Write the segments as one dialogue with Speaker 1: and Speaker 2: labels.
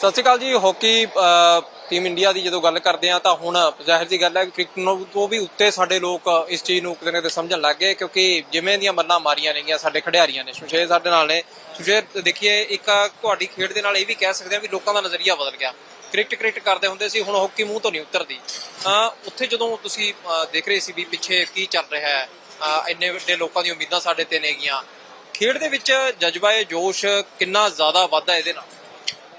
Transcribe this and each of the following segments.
Speaker 1: ਸਤਿ ਸ਼੍ਰੀ ਅਕਾਲ ਜੀ hockey team India ਦੀ ਜਦੋਂ ਗੱਲ ਕਰਦੇ ਆ ਤਾਂ ਹੁਣ ਜ਼ਾਹਿਰ ਦੀ ਗੱਲ ਹੈ ਕਿ ਕ੍ਰਿਕਟ ਨੂੰ ਤੋਂ ਵੀ ਉੱਤੇ ਸਾਡੇ ਲੋਕ ਇਸ ਚੀਜ਼ ਨੂੰ ਕਿਤੇ ਨਾ ਕਿਤੇ ਸਮਝਣ ਲੱਗ ਗਏ ਕਿਉਂਕਿ ਜਿਵੇਂ ਦੀਆਂ ਮੱਲਾਂ ਮਾਰੀਆਂ ਨੇਗੀਆਂ ਸਾਡੇ ਖਿਡਾਰੀਆਂ ਨੇ, ਸੁਸ਼ੇਰ ਸਾਡੇ ਨਾਲ ਨੇ। ਸੁਸ਼ੇਰ, ਦੇਖੀਏ ਇੱਕ ਤੁਹਾਡੀ ਖੇਡ ਦੇ ਨਾਲ ਇਹ ਵੀ ਕਹਿ ਸਕਦੇ ਆ ਵੀ ਲੋਕਾਂ ਦਾ ਨਜ਼ਰੀਆ ਬਦਲ ਗਿਆ। ਕ੍ਰਿਕਟ ਕ੍ਰਿਕਟ ਕਰਦੇ ਹੁੰਦੇ ਸੀ, ਹੁਣ ਹਾਕੀ ਮੂੰਹ ਤੋਂ ਨਹੀਂ ਉਤਰਦੀ। ਉੱਥੇ ਜਦੋਂ ਤੁਸੀਂ ਦੇਖ ਰਹੇ ਸੀ ਵੀ ਪਿੱਛੇ ਕੀ ਚੱਲ ਰਿਹਾ ਹੈ ਇੰਨੇ ਵੱਡੇ ਲੋਕਾਂ ਦੀਆਂ ਉਮੀਦਾਂ ਸਾਡੇ ਤੇ ਨੇਗੀਆਂ। ਖੇਡ ਦੇ ਵਿੱਚ ਜਜ਼ਬਾ ਇਹ ਜੋਸ਼ ਕਿੰਨਾ ਜ਼ਿਆਦਾ ਵੱਧਦਾ ਇਹਦੇ ਨਾਲ?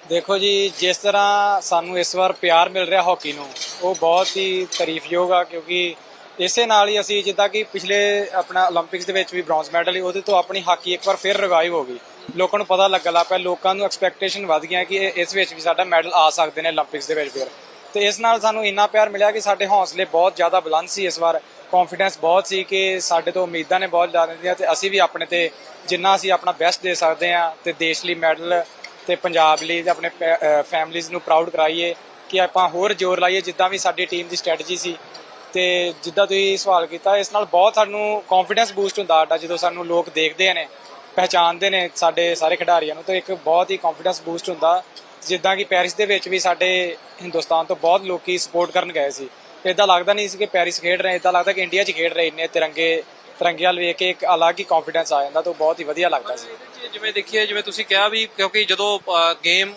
Speaker 2: ਦੇਖੋ ਜੀ, ਜਿਸ ਤਰ੍ਹਾਂ ਸਾਨੂੰ ਇਸ ਵਾਰ ਪਿਆਰ ਮਿਲ ਰਿਹਾ ਹਾਕੀ ਨੂੰ, ਉਹ ਬਹੁਤ ਹੀ ਤਾਰੀਫਯੋਗ ਆ ਕਿਉਂਕਿ ਇਸੇ ਨਾਲ ਹੀ ਅਸੀਂ ਜਿੱਦਾਂ ਕਿ ਪਿਛਲੇ ਆਪਣਾ 올림픽ਸ ਦੇ ਵਿੱਚ ਵੀ ਬ੍ਰੌਂਜ਼ ਮੈਡਲ ਹੀ ਉਹਦੇ ਤੋਂ ਆਪਣੀ ਹਾਕੀ ਇੱਕ ਵਾਰ ਫਿਰ ਰਿਵਾਈਵ ਹੋ ਗਈ। ਲੋਕਾਂ ਨੂੰ ਪਤਾ ਲੱਗਣ ਲੱਗ ਪਿਆ, ਲੋਕਾਂ ਨੂੰ ਐਕਸਪੈਕਟੇਸ਼ਨ ਵਧ ਗਈਆਂ ਕਿ ਇਸ ਵਿੱਚ ਵੀ ਸਾਡਾ ਮੈਡਲ ਆ ਸਕਦੇ ਨੇ 올림픽ਸ ਦੇ ਵਿੱਚ ਫਿਰ। ਤੇ ਇਸ ਨਾਲ ਸਾਨੂੰ ਇੰਨਾ ਪਿਆਰ ਮਿਲਿਆ ਕਿ ਸਾਡੇ ਹੌਸਲੇ ਬਹੁਤ ਜ਼ਿਆਦਾ ਬੁਲੰਦ ਸੀ ਇਸ ਵਾਰ। ਕੌਨਫੀਡੈਂਸ ਬਹੁਤ ਸੀ ਕਿ ਸਾਡੇ ਤੋਂ ਉਮੀਦਾਂ ਨੇ ਬਹੁਤ ਜ਼ਿਆਦਾ ਦੀਆਂ ਤੇ ਅਸੀਂ ਵੀ ਆਪਣੇ ਤੇ ਜਿੰਨਾ ਅਸੀਂ ਆਪਣਾ ਬੈਸਟ ਦੇ ਸਕਦੇ ਆ ਤੇ ਦੇਸ਼ ਲਈ ਮੈਡਲ ਤੇ ਪੰਜਾਬ ਲਈ ਤੇ ਆਪਣੇ ਫੈਮਲੀਜ਼ ਨੂੰ ਪ੍ਰਾਊਡ ਕਰਾਈਏ ਕਿ ਆਪਾਂ ਹੋਰ ਜ਼ੋਰ ਲਾਈਏ, ਜਿੱਦਾਂ ਵੀ ਸਾਡੀ ਟੀਮ ਦੀ ਸਟ੍ਰੈਟਜੀ ਸੀ। ਤੇ ਜਿੱਦਾਂ ਤੁਸੀਂ ਸਵਾਲ ਕੀਤਾ, ਇਸ ਨਾਲ ਬਹੁਤ ਸਾਨੂੰ ਕੌਨਫੀਡੈਂਸ ਬੂਸਟ ਹੁੰਦਾ ਸਾਡਾ, ਜਦੋਂ ਸਾਨੂੰ ਲੋਕ ਦੇਖਦੇ ਨੇ ਪਹਿਚਾਨਦੇ ਨੇ ਸਾਡੇ ਸਾਰੇ ਖਿਡਾਰੀਆਂ ਨੂੰ, ਤਾਂ ਇੱਕ ਬਹੁਤ ਹੀ ਕੌਨਫੀਡੈਂਸ ਬੂਸਟ ਹੁੰਦਾ। ਜਿੱਦਾਂ ਕਿ ਪੈਰਿਸ ਦੇ ਵਿੱਚ ਵੀ ਸਾਡੇ ਹਿੰਦੁਸਤਾਨ ਤੋਂ ਬਹੁਤ ਲੋਕੀ ਸਪੋਰਟ ਕਰਨ ਗਏ ਸੀ। ਇਦਾਂ ਲੱਗਦਾ ਨਹੀਂ ਸੀ ਕਿ ਪੈਰਿਸ ਖੇਡ ਰਹੇ ਇਦਾਂ ਲੱਗਦਾ ਕਿ ਇੰਡੀਆ 'ਚ ਖੇਡ ਰਹੇ ਇੰਨੇ ਤਿਰੰਗੇ ਤਿਰੰਗੇ ਵੱਲ ਵੇਖ ਕੇ ਇੱਕ ਅਲੱਗ ਹੀ ਕੌਨਫੀਡੈਂਸ ਆ ਜਾਂਦਾ ਤਾਂ ਬਹੁਤ ਹੀ ਵਧੀਆ ਲੱਗਦਾ ਸੀ।
Speaker 1: ਜਿਵੇਂ ਦੇਖੀਏ ਜਿਵੇਂ ਤੁਸੀਂ ਕਿਹਾ ਵੀ ਕਿਉਂਕਿ ਜਦੋਂ ਗੇਮ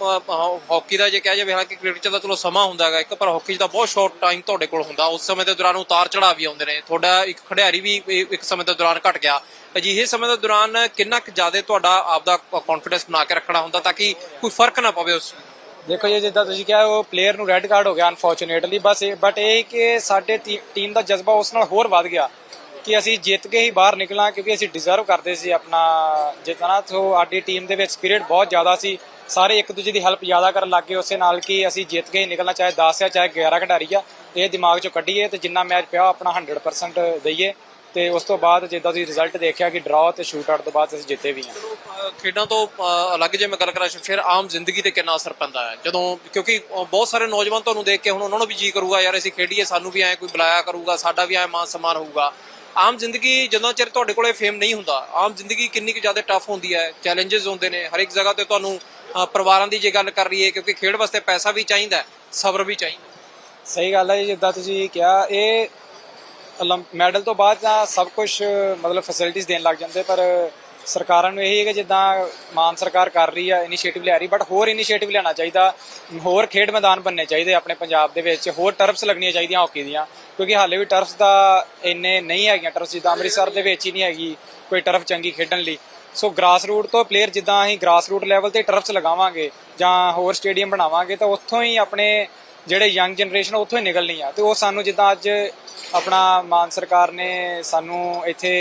Speaker 1: ਹਾਕੀ ਦਾ ਜੇ ਕਿਹਾ ਜਾਵੇ ਹਾਲਾਂਕਿ ਕ੍ਰਿਕਟ 'ਚ ਤਾਂ ਚਲੋ ਸਮਾਂ ਹੁੰਦਾ ਹੈਗਾ ਇੱਕ ਪਰ ਹਾਕੀ 'ਚ ਤਾਂ ਬਹੁਤ ਸ਼ਾਰਟ ਟਾਈਮ ਤੁਹਾਡੇ ਕੋਲ ਹੁੰਦਾ। ਉਸ ਸਮੇਂ ਦੇ ਦੌਰਾਨ ਉਤਾਰ ਚੜਾਅ ਵੀ ਆਉਂਦੇ ਨੇ। ਤੁਹਾਡਾ ਇੱਕ ਖਿਡਾਰੀ ਵੀ ਇਹ ਇੱਕ ਸਮੇਂ ਦੇ ਦੌਰਾਨ ਘਟ ਗਿਆ। ਅਜਿਹੇ ਸਮੇਂ ਦੇ ਦੌਰਾਨ ਕਿੰਨਾ ਕੁ ਜ਼ਿਆਦਾ ਤੁਹਾਡਾ ਆਪਦਾ ਕੌਨਫੀਡੈਂਸ ਬਣਾ ਕੇ ਰੱਖਣਾ ਹੁੰਦਾ ਤਾਂ ਕਿ ਕੋਈ ਫ਼ਰਕ ਨਾ ਪਵੇ ਉਸ।
Speaker 2: ਦੇਖੋ ਜੀ ਜਿੱਦਾਂ ਤੁਸੀਂ ਕਿਹਾ ਉਹ ਪਲੇਅਰ ਨੂੰ ਰੈੱਡ ਕਾਰਡ ਹੋ ਗਿਆ ਅਨਫੋਰਚੂਨੇਟਲੀ ਬਸ ਬਟ ਇਹ ਕਿ ਸਾਡੇ ਟੀਮ ਦਾ ਜਜ਼ਬਾ ਉਸ ਨਾਲ ਹੋਰ ਵੱਧ ਗਿਆ। ਕਿ ਅਸੀਂ ਜਿੱਤ ਕੇ ਹੀ ਬਾਹਰ ਨਿਕਲਾਂ ਕਿਉਂਕਿ ਅਸੀਂ ਡਿਜ਼ਰਵ ਕਰਦੇ ਸੀ ਆਪਣਾ ਜਿੱਤਣਾ ਸੋ ਸਾਡੀ ਟੀਮ ਦੇ ਵਿੱਚ ਸਪਿਰਿਟ ਬਹੁਤ ਜ਼ਿਆਦਾ ਸੀ। ਸਾਰੇ ਇੱਕ ਦੂਜੇ ਦੀ ਹੈਲਪ ਜ਼ਿਆਦਾ ਕਰਨ ਲੱਗੇ ਉਸੇ ਨਾਲ ਕਿ ਅਸੀਂ ਜਿੱਤ ਕੇ ਹੀ ਨਿਕਲਣਾ, ਚਾਹੇ 10 ਆ, ਚਾਹੇ 11 ਖਿਡਾਰੀ ਆ, ਇਹ ਦਿਮਾਗ ਚੋਂ ਕੱਢੀਏ ਤੇ ਜਿੰਨਾ ਮੈਚ ਪਿਆ ਆਪਣਾ 100% ਦਈਏ। ਤੇ ਉਸ ਤੋਂ ਬਾਅਦ ਜਿੱਦਾਂ ਤੁਸੀਂ ਰਿਜ਼ਲਟ ਦੇਖਿਆ ਕਿ ਡਰਾਅ ਤੇ ਸ਼ੂਟ ਆਊਟ ਤੋਂ ਬਾਅਦ ਅਸੀਂ ਜਿੱਤੇ ਵੀ ਹਾਂ
Speaker 1: ਖੇਡਾਂ ਤੋਂ ਅਲੱਗ ਜੇ ਮੈਂ ਗੱਲ ਕਰਾਂ, ਫਿਰ ਆਮ ਜ਼ਿੰਦਗੀ ਤੇ ਕਿੰਨਾ ਅਸਰ ਪੈਂਦਾ ਹੈ? ਜਦੋਂ, ਕਿਉਂਕਿ ਬਹੁਤ ਸਾਰੇ ਨੌਜਵਾਨ ਤੁਹਾਨੂੰ ਦੇਖ ਕੇ ਹੁਣ ਉਹਨਾਂ ਨੂੰ ਵੀ ਜੀ ਕਰੂਗਾ, ਯਾਰ ਅਸੀਂ ਖੇਡੀਏ, ਸਾਨੂੰ ਵੀ ਐ ਕੋਈ ਬੁਲਾਇਆ ਕਰੂਗਾ, ਸਾਡਾ ਵੀ ਐ ਮਾਨ ਸਨਮਾਨ ਹੋਊਗਾ। ਆਮ ਜ਼ਿੰਦਗੀ ਜਦੋਂ ਚਿਰ ਤੁਹਾਡੇ ਕੋਲੇ ਫੇਮ ਨਹੀਂ ਹੁੰਦਾ, ਆਮ ਜ਼ਿੰਦਗੀ ਕਿੰਨੀ ਕੁ ਜ਼ਿਆਦਾ ਟਫ ਹੁੰਦੀ ਹੈ ਚੈਲੰਜਸ ਹੁੰਦੇ ਨੇ ਹਰ ਇੱਕ ਜਗ੍ਹਾ ਤੇ ਤੁਹਾਨੂੰ ਪਰਿਵਾਰਾਂ ਦੀ ਜੇ ਗੱਲ ਕਰ ਲਈਏ, ਕਿਉਂਕਿ ਖੇਡ ਵਾਸਤੇ ਪੈਸਾ ਵੀ ਚਾਹੀਦਾ ਸਬਰ ਵੀ ਚਾਹੀਦਾ
Speaker 2: ਸਹੀ ਗੱਲ ਹੈ ਜੀ, ਜਿੱਦਾਂ ਤੁਸੀਂ ਕਿਹਾ, ਇਹ ਮੈਡਲ ਤੋਂ ਬਾਅਦ ਤਾਂ ਸਭ ਕੁਝ ਮਤਲਬ ਫੈਸਿਲਿਟੀਆਂ ਦੇਣ ਲੱਗ ਜਾਂਦੇ, ਪਰ ਸਰਕਾਰਾਂ ਨੂੰ ਇਹੀ ਹੈ ਕਿ ਜਿੱਦਾਂ ਮਾਨ ਸਰਕਾਰ ਕਰ ਰਹੀ ਆ ਇਨੀਸ਼ੀਏਟਿਵ ਲੈ ਰਹੀ ਬਟ ਹੋਰ ਇਨੀਸ਼ੀਏਟਿਵ ਲੈਣਾ ਚਾਹੀਦਾ। ਹੋਰ ਖੇਡ ਮੈਦਾਨ ਬਣਨੇ ਚਾਹੀਦੇ ਆਪਣੇ ਪੰਜਾਬ ਦੇ ਵਿੱਚ, ਹੋਰ ਟਰਫਸ ਲੱਗਣੀਆਂ ਚਾਹੀਦੀਆਂ ਹਾਕੀ ਦੀਆਂ, ਕਿਉਂਕਿ ਹਾਲੇ ਵੀ ਟਰਫਸ ਦਾ ਇੰਨੇ ਨਹੀਂ ਹੈਗੀਆਂ ਟਰਫਸ ਜਿੱਦਾਂ ਅੰਮ੍ਰਿਤਸਰ ਦੇ ਵਿੱਚ ਹੀ ਨਹੀਂ ਹੈਗੀ ਕੋਈ ਟਰਫ ਚੰਗੀ ਖੇਡਣ ਲਈ। ਸੋ ਗ੍ਰਾਸ ਰੂਟ ਤੋਂ ਪਲੇਅਰ ਜਿੱਦਾਂ ਅਸੀਂ ਗ੍ਰਾਸ ਰੂਟ ਲੈਵਲ ਤੇ ਟਰਫਸ ਲਗਾਵਾਂਗੇ ਜਾਂ ਹੋਰ ਸਟੇਡੀਅਮ ਬਣਾਵਾਂਗੇ, ਤਾਂ ਉੱਥੋਂ ਹੀ ਆਪਣੇ ਜਿਹੜੇ ਯੰਗ ਜਨਰੇਸ਼ਨ ਉੱਥੋਂ ਹੀ ਨਿਕਲਣੀ ਆ। ਤੇ ਉਹ ਸਾਨੂੰ ਜਿੱਦਾਂ ਅੱਜ ਆਪਣਾ ਮਾਨ ਸਰਕਾਰ ਨੇ ਸਾਨੂੰ ਇੱਥੇ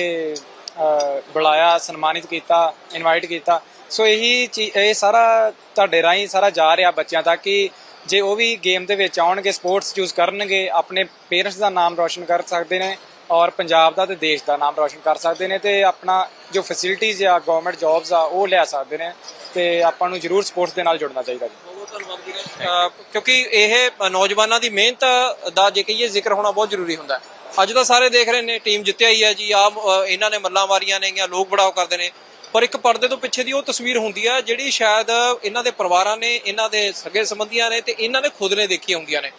Speaker 2: ਬੁਲਾਇਆ, ਸਨਮਾਨਿਤ ਕੀਤਾ ਇਨਵਾਈਟ ਕੀਤਾ। ਸੋ ਇਹੀ ਚੀ- ਇਹ ਸਾਰਾ ਤੁਹਾਡੇ ਰਾਹੀਂ ਸਾਰਾ ਜਾ ਰਿਹਾ ਬੱਚਿਆਂ ਤੱਕ ਕਿ ਜੇ ਉਹ ਵੀ ਗੇਮ ਦੇ ਵਿੱਚ ਆਉਣਗੇ ਸਪੋਰਟਸ ਚੂਜ਼ ਕਰਨਗੇ, ਆਪਣੇ ਪੇਰੈਂਟਸ ਦਾ ਨਾਮ ਰੋਸ਼ਨ ਕਰ ਸਕਦੇ ਨੇ ਔਰ ਪੰਜਾਬ ਦਾ ਤੇ ਦੇਸ਼ ਦਾ ਨਾਮ ਰੋਸ਼ਨ ਕਰ ਸਕਦੇ ਨੇ ਤੇ ਆਪਣਾ ਜੋ ਫੈਸਿਲਿਟੀਜ਼ ਆ ਗਵਰਨਮੈਂਟ ਜੌਬਸ ਆ, ਉਹ ਲੈ ਸਕਦੇ ਨੇ ਤੇ ਆਪਾਂ ਨੂੰ ਜ਼ਰੂਰ ਸਪੋਰਟਸ ਦੇ ਨਾਲ ਜੁੜਨਾ ਚਾਹੀਦਾ ਜੀ।
Speaker 1: ਬਹੁਤ ਕਿਉਂਕਿ ਇਹ ਨੌਜਵਾਨਾਂ ਦੀ ਮਿਹਨਤ ਦਾ ਜੇ ਕਹੀਏ ਜ਼ਿਕਰ ਹੋਣਾ ਬਹੁਤ ਜ਼ਰੂਰੀ ਹੁੰਦਾ ਹੈ। ਅੱਜ ਤਾਂ ਸਾਰੇ ਦੇਖ ਰਹੇ ਨੇ, ਟੀਮ ਜਿੱਤਿਆ ਹੀ ਹੈ ਜੀ ਆ ਇਹਨਾਂ ਨੇ ਮੱਲਾਂ ਮਾਰੀਆਂ ਨੇਗੀਆਂ ਲੋਕ ਬੜਾਓ ਕਰਦੇ ਨੇ। ਪਰ ਇੱਕ ਪਰਦੇ ਤੋਂ ਪਿੱਛੇ ਦੀ ਉਹ ਤਸਵੀਰ ਹੁੰਦੀ ਹੈ, ਜਿਹੜੀ ਸ਼ਾਇਦ ਇਹਨਾਂ ਦੇ ਪਰਿਵਾਰਾਂ ਨੇ, ਇਹਨਾਂ ਦੇ ਸਗੇ ਸੰਬੰਧੀਆਂ ਨੇ ਤੇ ਇਹਨਾਂ ਨੇ ਖੁਦ ਨੇ ਦੇਖੀਆਂ ਹੁੰਦੀਆਂ ਨੇ।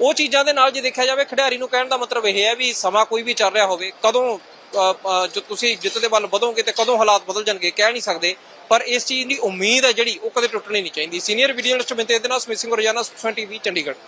Speaker 1: ਉਹ ਚੀਜ਼ਾਂ ਦੇ ਨਾਲ ਜੇ ਦੇਖਿਆ ਜਾਵੇ, ਖਿਡਾਰੀ ਨੂੰ ਕਹਿਣ ਦਾ ਮਤਲਬ ਇਹ ਹੈ ਵੀ ਸਮਾਂ ਕੋਈ ਵੀ ਚੱਲ ਰਿਹਾ ਹੋਵੇ, ਕਦੋਂ ਜੋ ਤੁਸੀਂ ਜਿੱਤ ਦੇ ਵੱਲ ਵਧੋਗੇ ਤੇ ਕਦੋਂ ਹਾਲਾਤ ਬਦਲ ਜਾਣਗੇ ਕਹਿ ਨਹੀਂ ਸਕਦੇ। ਪਰ ਇਸ ਚੀਜ਼ ਦੀ ਉਮੀਦ ਹੈ ਜਿਹੜੀ, ਉਹ ਕਦੇ ਟੁੱਟਣੀ ਨਹੀਂ ਚਾਹੀਦੀ। ਸੀਨੀਅਰ ਵੀਡੀਓ ਜਰਨਲਿਸਟ ਬਿੰਤੇ ਦੇ ਨਾਲ ਸਮਿਤ ਸਿੰਘ ਰੋਜ਼ਾਨਾ ਸੁਖਸਨ ਟੀਵੀ, ਚੰਡੀਗੜ੍ਹ।